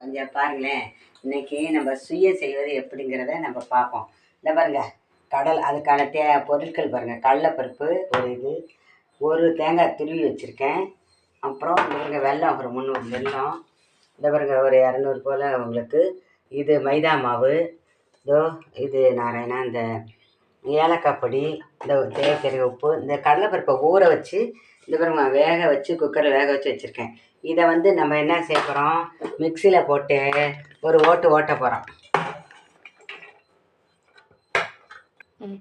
கொஞ்சம் பாருங்களேன். இன்னைக்கு நம்ம சுய செய்வது எப்படிங்கிறத நம்ம பார்ப்போம். இந்த பாருங்க கடல் அதுக்கான தே பொருட்கள் பாருங்கள் கடலைப்பருப்பு ஒரு இது ஒரு தேங்காய் துருவி வச்சுருக்கேன். அப்புறம் இந்த பாருங்க வெள்ளம் ஒரு முந்நூறு வெள்ளம் இந்த பாருங்க ஒரு இரநூறு போல் உங்களுக்கு. இது மைதா மாவு. இதோ இது நாராயணா இந்த ஏலக்காய் பொடி இந்த தேவைக்கறி உப்பு இந்த கடலைப்பருப்பை ஊற வச்சு இந்த பாருங்க வேக வச்சு குக்கரில் வேக வச்சு வச்சுருக்கேன். இதை வந்து நம்ம என்ன செய்ய போகிறோம் மிக்சியில் போட்டு ஒரு ஓட்டு ஓட்ட போகிறோம் ம்.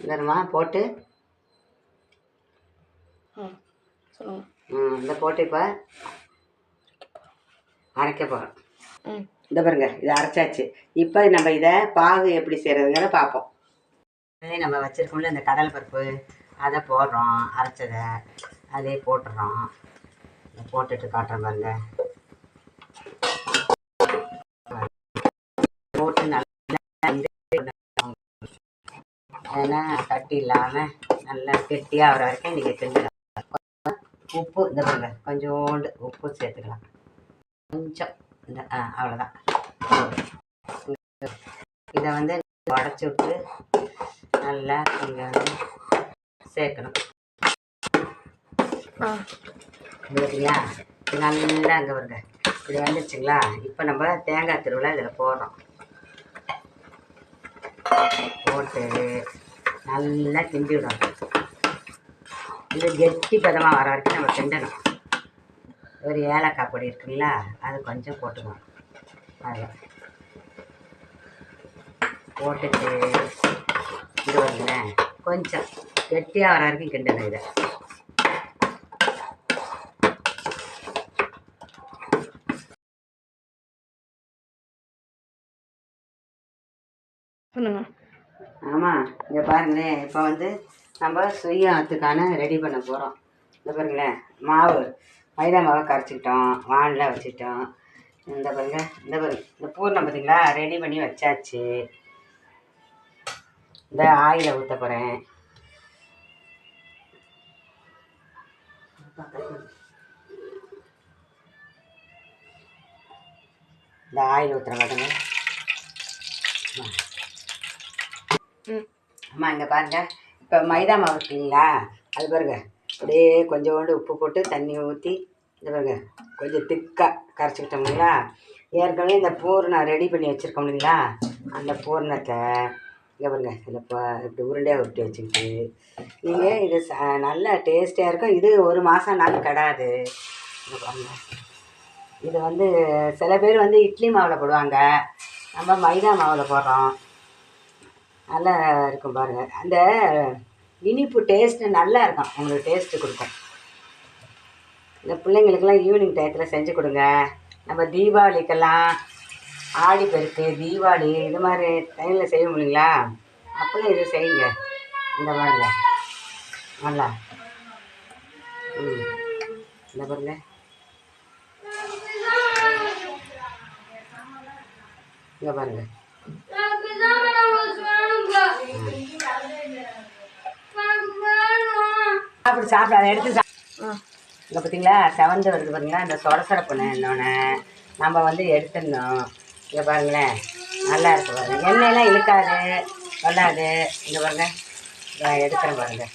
இந்த போட்டு. ம், இந்த போட்டு இப்போ அரைக்க போகிறோம் ம். இந்த பாருங்க இதை அரைச்சாச்சு. இப்போ நம்ம இதை பாகு எப்படி செய்கிறதுங்கிற பார்ப்போம் நம்ம வச்சுருக்கோம்ல இந்த கடல் பருப்பு அதை போடுறோம் அரைச்சதை அதே போட்டுடுறோம் போட்டுட்டு காட்டுறேன் பாருங்க. போட்டு நல்லா ஏன்னா கட்டி இல்லாமல் நல்லா கெட்டியாக வர வரைக்கும் நீங்கள் கிண்டலாம் உப்பு இந்த பாருங்க கொஞ்சோண்டு உப்பு சேர்த்துக்கலாம். கொஞ்சம் இந்த ஆ அவ்வளோதான் இதை வந்து உடச்சி விட்டு நல்லா இங்கே வந்து சேர்க்கணும். பார்த்தீங்களா நல்லா அங்கே வருங்க இது வந்துருச்சுங்களா இப்போ நம்ம தேங்காய் திருவிழா இதில் போடுறோம். போட்டு நல்லா கிண்டி விடணும். இது கெட்டி பதமாக வர வரைக்கும் நம்ம கிண்டணும். ஒரு ஏலக்காய் பொடி இருக்குங்களா அது கொஞ்சம் போட்டுக்கணும் அதில் போட்டுட்டு இது வருங்களேன் கொஞ்சம் கெட்டியாக வர வரைக்கும் கிண்டணும் இதை. சொல்லுங்க. ஆமாம் இங்கே பாருங்களேன் இப்போ வந்து நம்ம சுயத்துக்கான ரெடி பண்ண போகிறோம் இந்த பாருங்களேன் மாவு. மைதா மாவை கரைச்சிக்கிட்டோம் வானில் வச்சுட்டோம் இந்த பாருங்க இந்த பாருங்க இந்த பூர்ணம் பார்த்தீங்களா? ரெடி பண்ணி வச்சாச்சு. இந்த ஆயிலை ஊற்ற போகிறேன் இந்த ஆயில் ஊற்றுற பாருங்க. ம் அம்மா இங்கே பாருங்க. இப்போ மைதா மாவு இருக்குங்களா? அது பாருங்க. அப்படியே கொஞ்சோண்டு உப்பு போட்டு தண்ணி ஊற்றி இந்த பாருங்க கொஞ்சம் திக்காக கரைச்சிக்கிட்டோம்ங்களா ஏற்கனவே இந்த பூர்ணம் ரெடி பண்ணி வச்சுருக்கோம் இல்லைங்களா? அந்த பூர்ணத்தை இங்கே பாருங்க இதில் இப்போ இப்படி உருண்டையாக உருட்டி வச்சுக்கிட்டு நீங்கள் இது ச- நல்ல டேஸ்டியாக இருக்கும். இது ஒரு மாதம் நாள் கிடாது இது வந்து சில பேர் வந்து இட்லி மாவில் போடுவாங்க. நம்ம மைதா மாவில் போடுறோம். நல்லா இருக்கும் பாருங்கள் அந்த இனிப்பு டேஸ்ட்டு நல்லா இருக்கும். உங்களுக்கு டேஸ்ட்டு கொடுக்கும். இந்த பிள்ளைங்களுக்கெல்லாம் ஈவினிங் டயத்தில் செஞ்சு கொடுங்க. நம்ம தீபாவளிக்கெல்லாம் ஆடி பெருக்கு தீபாவளி இது மாதிரி டைமில் செய்ய முடியுங்களா? அப்போல்லாம் இது செய்யுங்க. இந்த பாருங்க நல்லா. ம். இந்த பாருங்க. இங்கே பாருங்க. சாப்பிடு சாப்பிடு அதை எடுத்து சா இங்கே பார்த்தீங்களா செவந்து வருது பார்த்தீங்கன்னா இந்த சொர சொரப்புன்னு நம்ம வந்து எடுத்துடணும். இங்கே பாருங்களேன் நல்லா இருக்கு பாருங்கள் எண்ணெயெல்லாம் இழுக்காது வல்லாது. இங்கே பாருங்க எடுக்கிறேன் பாருங்க.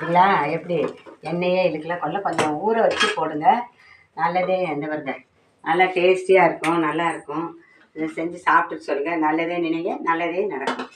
இதுங்களா எப்படி? எண்ணெயே இதுக்கெல்லாம் கொள்ள கொஞ்சம் ஊற வச்சு போடுங்க. நல்லதே எந்த வருங்க நல்லா டேஸ்டியாக இருக்கும் நல்லா இருக்கும். இதை செஞ்சு சாப்பிட்டு சொல்லுங்கள் நல்லதே நினைங்க நல்லதே நடக்கும்.